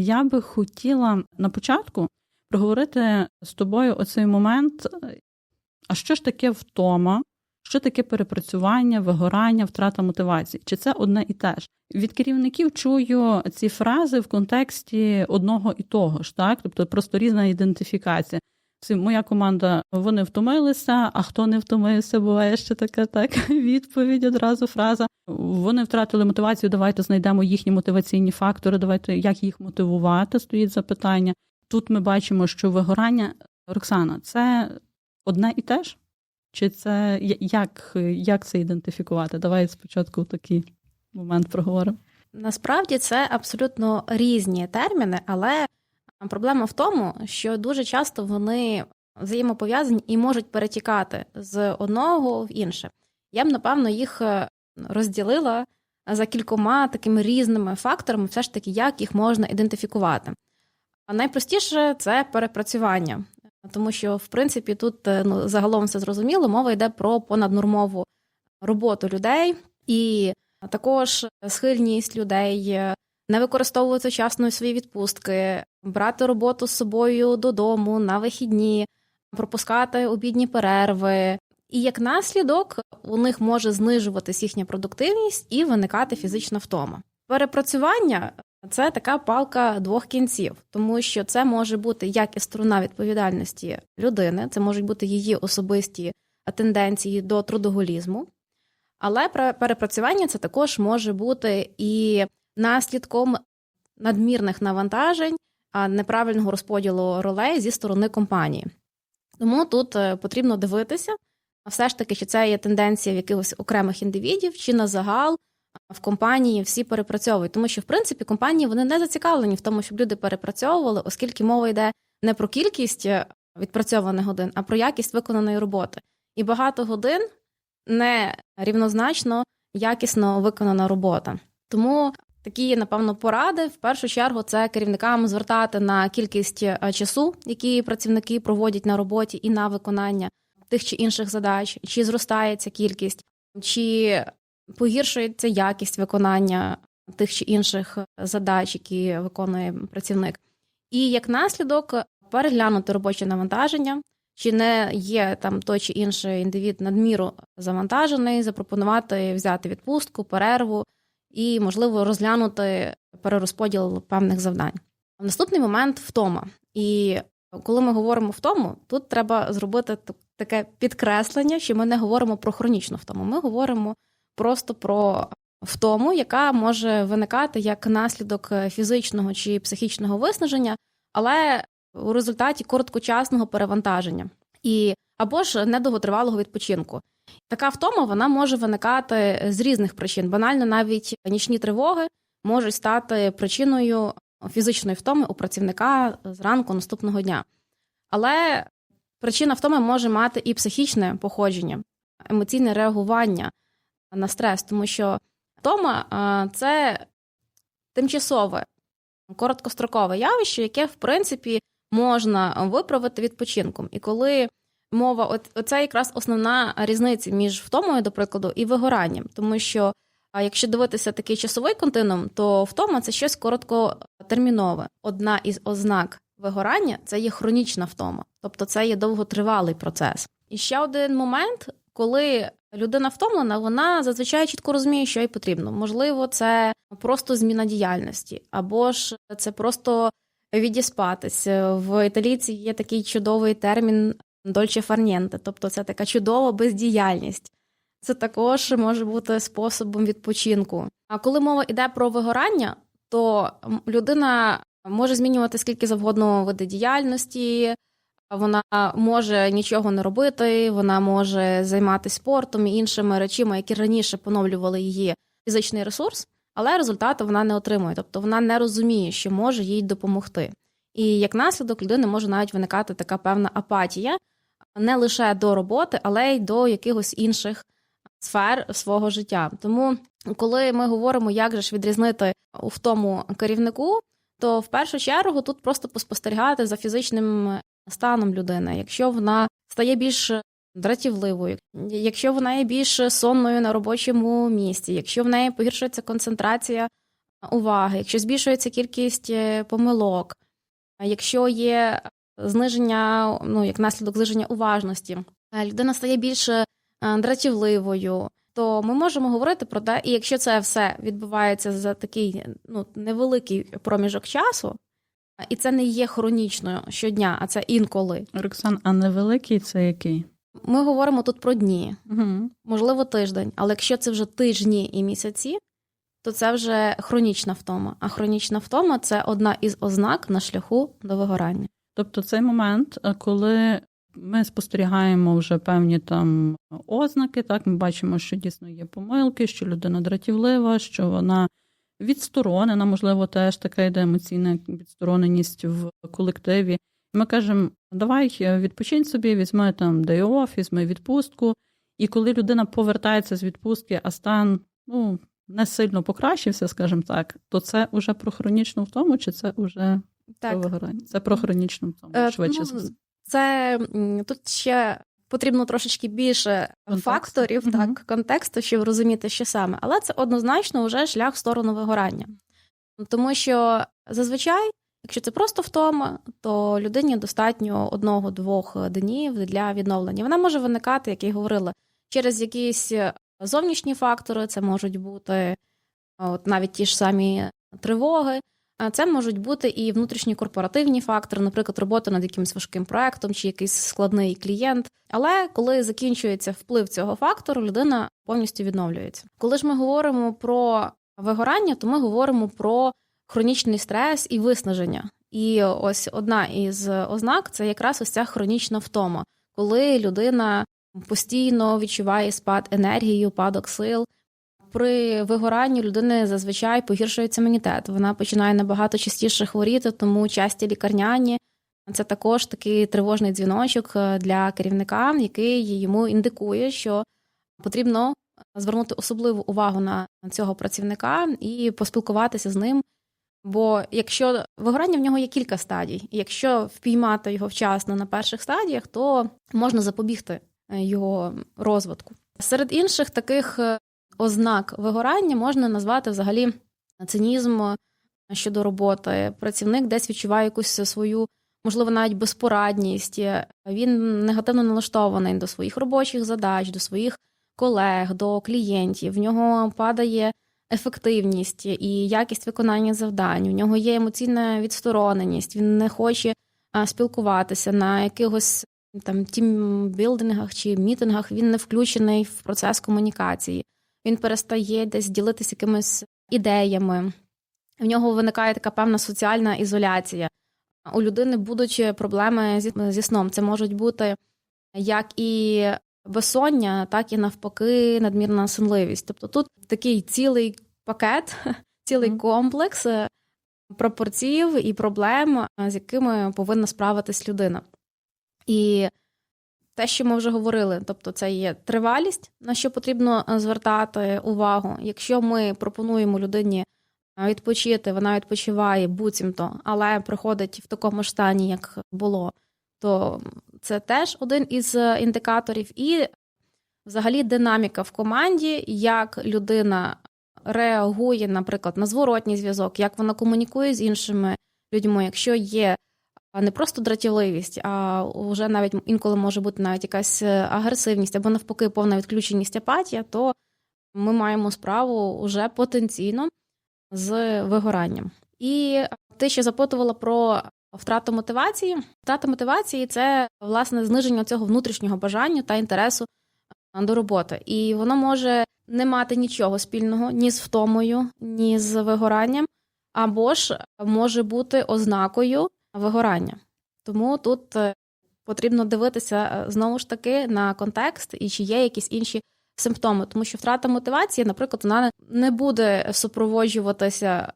Я би хотіла на початку проговорити з тобою оцей момент, а що ж таке втома, що таке перепрацювання, вигорання, втрата мотивації? Чи це одне і те ж? Від керівників чую ці фрази в контексті одного і того ж, так? Тобто просто різна ідентифікація. Моя команда вони втомилися, а хто не втомився, буває ще така так відповідь, одразу фраза. Вони втратили мотивацію. Давайте знайдемо їхні мотиваційні фактори. Давайте як їх мотивувати, стоїть запитання. Тут ми бачимо, що вигорання Роксана це одне і те ж? Чи це як, як це ідентифікувати? Давай спочатку такий момент проговоримо. Насправді це абсолютно різні терміни, але проблема в тому, що дуже часто вони взаємопов'язані і можуть перетікати з одного в інше. Я б, напевно, їх е, розділила за кількома такими різними факторами, все ж таки, як їх можна ідентифікувати. А найпростіше це перепрацювання, тому що, в принципі, тут е, ну, загалом все зрозуміло, мова йде про понаднормову роботу людей і також схильність людей е, не використовувати вчасно свої відпустки, брати роботу з собою додому на вихідні, пропускати обідні перерви. І як наслідок у них може знижуватись їхня продуктивність і виникати фізична втома. Перепрацювання це така палка двох кінців, тому що це може бути як і сторона відповідальності людини, це можуть бути її особисті тенденції до трудоголізму, але перепрацювання це також може бути і наслідком надмірних навантажень, неправильного розподілу ролей зі сторони компанії. Тому тут е, потрібно дивитися, все ж таки, чи це є тенденція в якихось окремих індивідів, чи на загал в компанії всі перепрацьовують. Тому що, в принципі, компанії вони не зацікавлені в тому, щоб люди перепрацьовували, оскільки мова йде не про кількість е, відпрацьованих годин, а про якість виконаної роботи. І багато годин не рівнозначно якісно виконана робота. Тому такі, напевно, поради. В першу чергу це керівникам звертати на кількість е, часу, які працівники проводять на роботі, і на виконання тих чи інших задач, чи зростає ця кількість, чи погіршується якість виконання тих чи інших задач, які виконує працівник. І як наслідок переглянути робоче навантаження, чи не є там той чи інший індивід надміру завантажений, запропонувати взяти відпустку, перерву і, можливо, розглянути перерозподіл певних завдань. Наступний момент втома. І коли ми говоримо втому, тут треба зробити таке підкреслення, що ми не говоримо про хронічну втому. Ми говоримо просто про втому, яка може виникати як наслідок фізичного чи психічного виснаження, але у результаті короткочасного перевантаження і або ж недовготривалого відпочинку. Така втома вона може виникати з різних причин. Банально, навіть нічні тривоги можуть стати причиною фізичної втоми у працівника зранку наступного дня. Але причина втоми може мати і психічне походження, емоційне реагування на стрес, тому що втома це тимчасове, короткострокове явище, яке, в принципі, можна виправити відпочинком. І коли мова, от, оце якраз основна різниця між втомою, до прикладу, і вигоранням, тому що. А якщо дивитися такий часовий континуум, то втома це щось короткотермінове. Одна із ознак вигорання це є хронічна втома, тобто це є довготривалий процес. І ще один момент, коли людина втомлена, вона зазвичай чітко розуміє, що їй потрібно. Можливо, це просто зміна діяльності, або ж це просто відіспатись. В італійці є такий чудовий термін дольче фарнєнте, тобто це така чудова бездіяльність. Це також може бути способом відпочинку. А коли мова йде про вигорання, то людина може змінювати скільки завгодно види діяльності, вона може нічого не робити, вона може займатися спортом і іншими речами, які раніше поновлювали її фізичний ресурс, але результату вона не отримує, тобто вона не розуміє, що може їй допомогти. І як наслідок людини може навіть виникати така певна апатія не лише до роботи, але й до якихось інших сфер свого життя. Тому, коли ми говоримо, як же ж відрізнити у тому керівнику, то в першу чергу тут просто поспостерігати за фізичним станом людини, якщо вона стає більш дратівливою, якщо вона є більш сонною на робочому місці, якщо в неї погіршується концентрація уваги, якщо збільшується кількість е, помилок, якщо є зниження, ну як наслідок зниження уважності, людина стає більш е, дратівливою, то ми можемо говорити про те, і якщо це все відбувається за такий ну, невеликий проміжок часу, і це не є хронічною щодня, а це інколи. Роксан, а невеликий це який? Ми говоримо тут про дні, Угу. можливо, тиждень, але якщо це вже тижні і місяці, то це вже хронічна втома. А хронічна втома це одна із ознак на шляху до вигорання. Тобто цей момент, е, коли ми спостерігаємо вже певні там ознаки, так ми бачимо, що дійсно є помилки, що людина дратівлива, що вона відсторонена, можливо, теж така йде емоційна відстороненість в колективі. Ми кажемо, давай е, відпочинь собі, візьми там day off, візьми відпустку. І коли людина повертається з відпустки, а стан ну, не сильно покращився, скажімо так, то це вже про хронічну втому, чи це вже про вигорання? Це про хронічну втому, Е, швидше ну. Це тут ще потрібно трошечки більше Контексту. факторів, Мгм. так, контексту, щоб розуміти, що саме. Але це однозначно вже шлях в сторону вигорання. Тому що зазвичай, якщо це просто втома, то людині достатньо одного-двох днів для відновлення. Вона може виникати, як я говорила, через якісь зовнішні фактори, це можуть бути от навіть ті ж самі тривоги. А це можуть бути і внутрішні корпоративні фактори, наприклад, робота над якимось важким проектом чи якийсь складний клієнт. Але коли закінчується вплив цього фактору, людина повністю відновлюється. Коли ж ми говоримо про вигорання, то ми говоримо про хронічний стрес і виснаження. І ось одна із ознак це якраз ось ця хронічна втома, коли людина постійно відчуває спад енергії, упадок сил. При вигоранні людини зазвичай погіршується імунітет. Вона починає набагато частіше хворіти, тому часті лікарняні це також такий тривожний дзвіночок е, для керівника, який йому індикує, що потрібно звернути особливу увагу на цього працівника і поспілкуватися з ним. Бо якщо вигорання в нього є кілька стадій, якщо впіймати його вчасно на перших стадіях, то можна запобігти його розвитку. Серед інших таких е, ознак вигорання можна назвати взагалі цинізм щодо роботи. Працівник десь відчуває якусь свою, можливо, навіть безпорадність. Він негативно налаштований до своїх робочих задач, до своїх колег, до клієнтів. В нього падає ефективність і якість виконання завдань. У нього є емоційна відстороненість. Він не хоче спілкуватися на якихось там тімбілдингах чи мітингах. Він не включений в процес комунікації. Він перестає десь ділитися якимись ідеями. В нього виникає така певна соціальна ізоляція. У людини будуть проблеми зі, зі сном. Це можуть бути як і безсоння, так і навпаки, надмірна сонливість. Тобто тут такий цілий пакет, цілий комплекс пропорцій і проблем, з якими повинна справитись людина. І те, що ми вже говорили, тобто це є тривалість, на що потрібно звертати увагу. Якщо ми пропонуємо людині відпочити, вона відпочиває буцімто, але приходить в такому ж стані, як було, то це теж один із індикаторів. І взагалі динаміка в команді, як людина реагує, наприклад, на зворотній зв'язок, як вона комунікує з іншими людьми, якщо є не просто дратівливість, а вже навіть інколи може бути навіть якась агресивність або навпаки повна відключеність апатія, то ми маємо справу вже потенційно з вигоранням. І ти ще запитувала про втрату мотивації. Втрата мотивації це власне зниження цього внутрішнього бажання та інтересу до роботи. І воно може не мати нічого спільного ні з втомою, ні з вигоранням, або ж може бути ознакою вигорання. Тому тут потрібно дивитися знову ж таки на контекст і чи є якісь інші симптоми, тому що втрата мотивації, наприклад, вона не буде супроводжуватися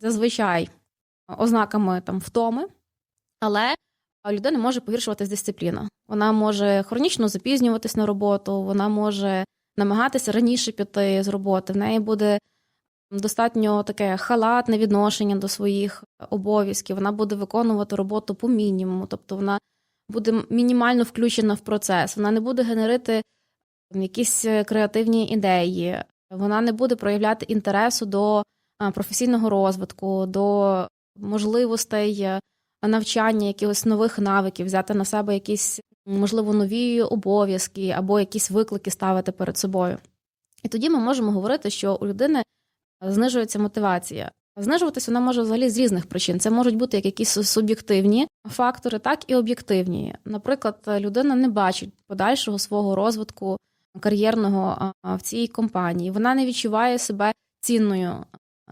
зазвичай ознаками там втоми, але у людини може погіршуватись дисципліна. Вона може хронічно запізнюватись на роботу, вона може намагатися раніше піти з роботи. В неї буде достатньо таке халатне відношення до своїх обов'язків. Вона буде виконувати роботу по мінімуму, тобто вона буде мінімально включена в процес, вона не буде генерити якісь креативні ідеї, вона не буде проявляти інтересу до професійного розвитку, до можливостей е, навчання якихось нових навиків, взяти на себе якісь, можливо, нові обов'язки або якісь виклики ставити перед собою. І тоді ми можемо говорити, що у людини знижується мотивація. Знижуватися вона може взагалі з різних причин. Це можуть бути як якісь суб'єктивні фактори, так і об'єктивні. Наприклад, людина не бачить подальшого свого розвитку кар'єрного в цій компанії. Вона не відчуває себе цінною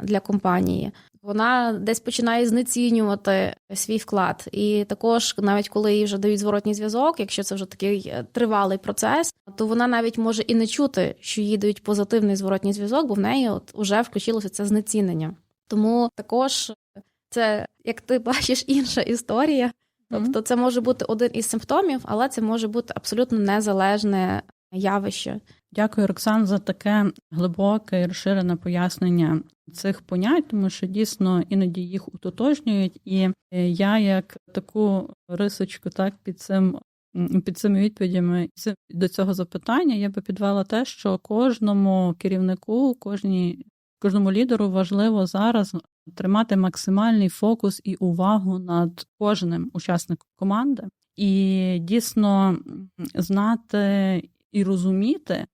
для компанії. Вона десь починає знецінювати свій вклад. І також, навіть коли їй вже дають зворотній зв'язок, якщо це вже такий е, тривалий процес, то вона навіть може і не чути, що їй дають позитивний зворотній зв'язок, бо в неї от уже включилося це знецінення. Тому також це, як ти бачиш, інша історія. Тобто, це може бути один із симптомів, але це може бути абсолютно незалежне явище. Дякую, Роксан, за таке глибоке і розширене пояснення цих понять, тому що дійсно іноді їх утотожнюють, і я як таку рисочку, так під цим. Під цими відповідями до цього запитання я би підвела те, що кожному керівнику, кожній, кожному лідеру важливо зараз тримати максимальний фокус і увагу над кожним учасником команди, і дійсно знати і розуміти,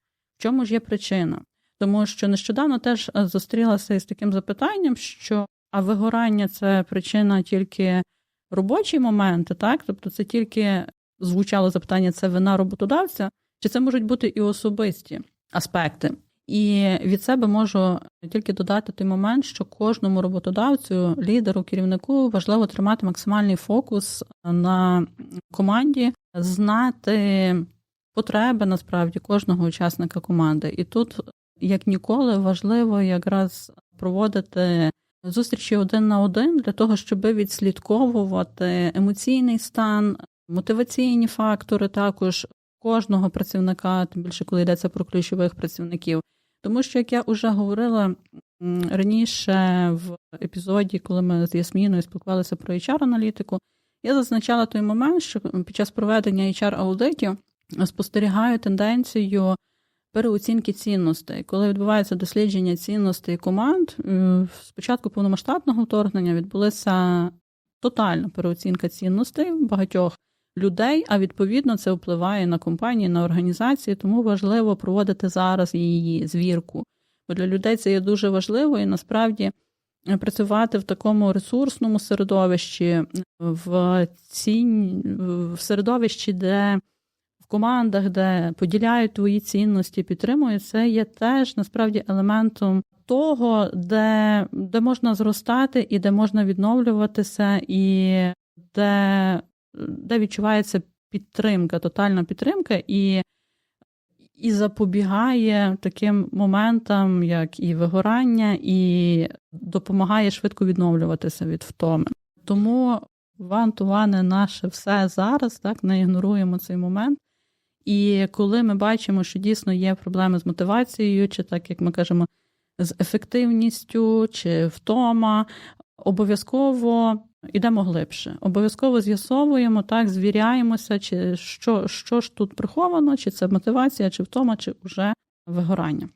чому ж є причина. Тому що нещодавно теж зустрілася із таким запитанням, що а вигорання це причина тільки робочі моменти, так? Тобто це тільки звучало запитання, це вина роботодавця, чи це можуть бути і особисті аспекти. І від себе можу тільки додати той момент, що кожному роботодавцю, лідеру, керівнику важливо тримати максимальний фокус на команді, знати потреби насправді кожного учасника команди. І тут, як ніколи, важливо якраз проводити зустрічі один на один для того, щоб відслідковувати емоційний стан, мотиваційні фактори також кожного працівника, тим більше коли йдеться про ключових працівників. Тому що, як я вже говорила раніше в епізоді, коли ми з Ясміною спілкувалися про HR-аналітику, я зазначала той момент, що під час проведення HR-аудитів спостерігаю тенденцію переоцінки цінностей. Коли відбувається дослідження цінностей команд, спочатку повномасштабного вторгнення відбулася тотальна переоцінка цінностей багатьох людей, а відповідно це впливає на компанії, на організації, тому важливо проводити зараз її звірку. Бо для людей це є дуже важливо і насправді працювати в такому ресурсному середовищі, в цінь, в середовищі, де командах, де поділяють твої цінності, підтримують, це є теж насправді елементом того, де, де можна зростати і де можна відновлюватися, і де де відчувається підтримка, тотальна підтримка, і і запобігає таким моментам, як і вигорання, і допомагає швидко відновлюватися від втоми. Тому вантуване наше все зараз, так, не ігноруємо цей момент. І коли ми бачимо, що дійсно є проблеми з мотивацією, чи так як ми кажемо, з ефективністю, чи втома, обов'язково йдемо глибше. Обов'язково з'ясовуємо, так, звіряємося, чи що що ж тут приховано, чи це мотивація, чи втома, чи вже вигорання.